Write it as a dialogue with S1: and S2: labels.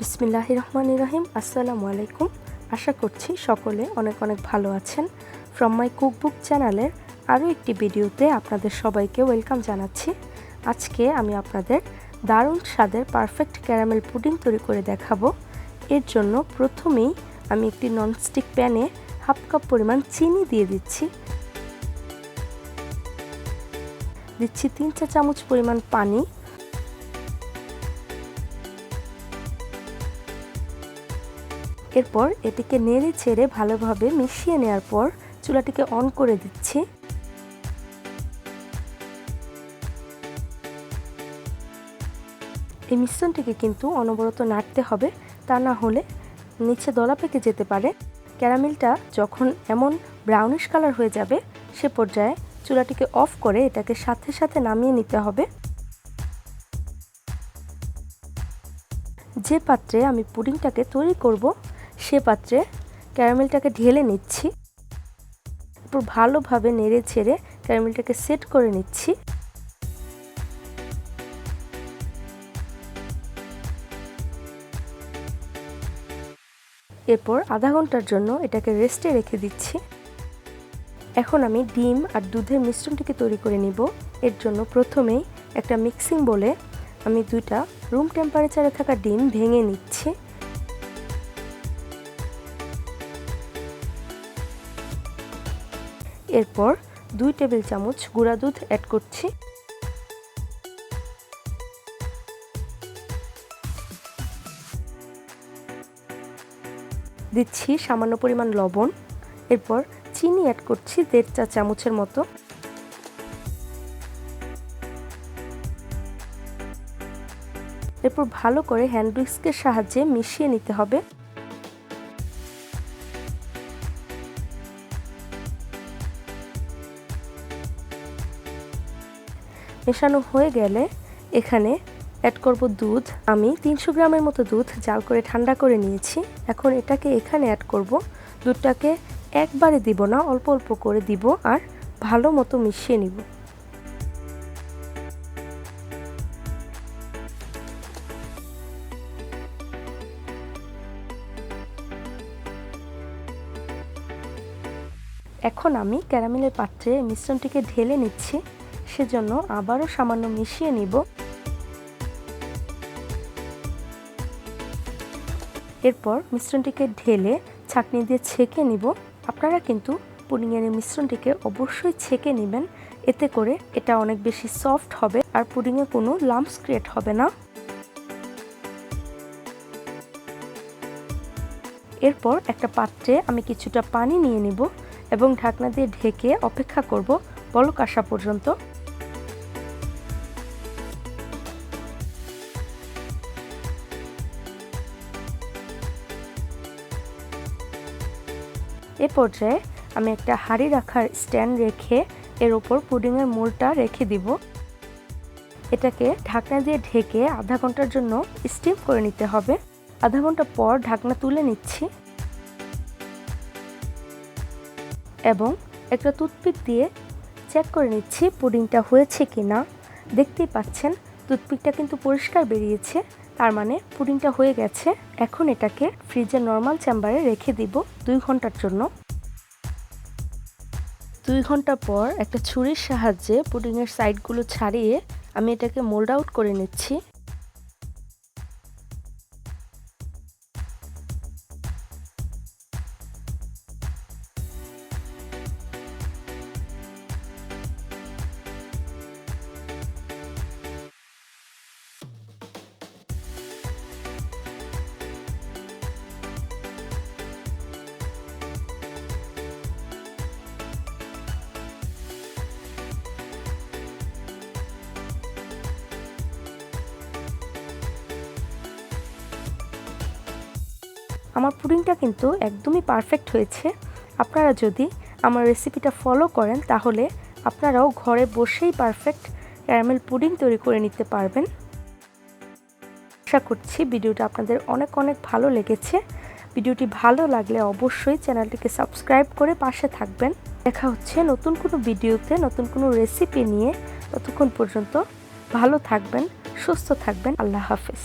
S1: বিসমিল্লাহ রহমান রহিম আসসালামু আলাইকুম আশা করছি সকলে অনেক অনেক ভালো আছেন। ফ্রম মাই কুকবুক চ্যানেলের আরও একটি ভিডিওতে আপনাদের সবাইকে ওয়েলকাম জানাচ্ছি। আজকে আমি আপনাদের দারুণ স্বাদের পারফেক্ট ক্যারামেল পুডিং তৈরি করে দেখাবো। এর জন্য প্রথমেই আমি একটি ননস্টিক প্যানে হাফ কাপ পরিমাণ চিনি দিয়ে দিচ্ছি। দিচ্ছি তিন চা চামচ পরিমাণ পানি। এরপর এটিকে নেড়ে ছেড়ে ভালোভাবে মিশিয়ে নেওয়ার পর চুলাটিকে অন করে দিচ্ছি। এই মিশ্রণটিকে কিন্তু অনবরত নাড়তে হবে, তা না হলে নিচে দলা পেকে যেতে পারে। ক্যারামেলটা যখন এমন ব্রাউনিশ কালার হয়ে যাবে, সে পর্যায়ে চুলাটিকে অফ করে এটাকে সাথে সাথে নামিয়ে নিতে হবে। যে পাত্রে আমি পুডিংটাকে তৈরি করব সে পাত্রে ক্যারামেলটাকে ঢেলে নিচ্ছি। এরপর ভালোভাবে নেড়ে ছেড়ে ক্যারামেলটাকে সেট করে নিচ্ছি। এরপর আধা ঘণ্টার জন্য এটাকে রেস্টে রেখে দিচ্ছি। এখন আমি ডিম আর দুধের মিশ্রণটিকে তৈরি করে নিব। এর জন্য প্রথমেই একটা মিক্সিং বলে আমি দুইটা রুম টেম্পারেচারে থাকা ডিম ভেঙে নিচ্ছি। এরপর দুই টেবিল চামচ গুঁড়া দুধ অ্যাড করছি। দিচ্ছি সামান্য পরিমাণ লবণ। এরপর চিনি অ্যাড করছি দেড় চা চামচের মতো। এরপর ভালো করে হ্যান্ড উইস্কের সাহায্যে মিশিয়ে নিতে হবে। মেশানো হয়ে গেলে এখানে অ্যাড করব দুধ। আমি তিনশো গ্রামের মতো দুধ জাল করে ঠান্ডা করে নিয়েছি। এখন এটাকে এখানে অ্যাড করব। দুধটাকে একবারে দিব না, অল্প অল্প করে দিব আর ভালো মতো মিশিয়ে নিব। এখন আমি ক্যারামেলের পাত্রে মিশ্রণটিকে ঢেলে নিচ্ছি। সেজন্য আবারও সামান্য মিশিয়ে নিব। এরপর মিশ্রণটিকে ঢেলে ছাঁকনি দিয়ে ছেঁকে নিব। আপনারা কিন্তু পুডিংয়ের মিশ্রণটিকে অবশ্যই ছেঁকে নেবেন। এতে করে এটা অনেক বেশি সফট হবে আর পুডিংয়ে কোনো লাম্পস ক্রিয়েট হবে না। এরপর একটা পাত্রে আমি কিছুটা পানি নিয়ে নিব এবং ঢাকনা দিয়ে ঢেকে অপেক্ষা করব বলক আসা পর্যন্ত। এ পর্যায়ে আমি একটা হাঁড়ি রাখার স্ট্যান্ড রেখে এর ওপর পুডিংয়ের মোলটা রেখে দিব। এটাকে ঢাকনা দিয়ে ঢেকে আধা ঘণ্টার জন্য স্টিম করে নিতে হবে। আধা ঘণ্টা পর ঢাকনা তুলে নিচ্ছি। এবং একটা টুথপিক দিয়ে চেক করে নিচ্ছি পুডিংটা হয়েছে কি না দেখতেই পাচ্ছেন, টুথপিকটা কিন্তু পরিষ্কার বেরিয়েছে। তার মানে পুডিংটা হয়ে গেছে। এখন এটাকে ফ্রিজে নর্মাল চেম্বারে রেখে দিব দুই ঘণ্টার জন্য। দুই ঘণ্টা পর একটা ছুরির সাহায্যে পুডিংয়ের সাইডগুলো ছাড়িয়ে আমি এটাকে মোল্ড আউট করে নিচ্ছি। আমার পুডিংটা কিন্তু একদমই পারফেক্ট হয়েছে। আপনারা যদি আমার রেসিপিটা ফলো করেন, তাহলে আপনারাও ঘরে বসেই পারফেক্ট ক্যারামেল পুডিং তৈরি করে নিতে পারবেন। আশা করছি ভিডিওটা আপনাদের অনেক অনেক ভালো লেগেছে। ভিডিওটি ভালো লাগলে অবশ্যই চ্যানেলটিকে সাবস্ক্রাইব করে পাশে থাকবেন। দেখা হচ্ছে নতুন কোনো ভিডিওতে, নতুন কোনো রেসিপি নিয়ে। ততক্ষণ পর্যন্ত ভালো থাকবেন, সুস্থ থাকবেন। আল্লাহ হাফেজ।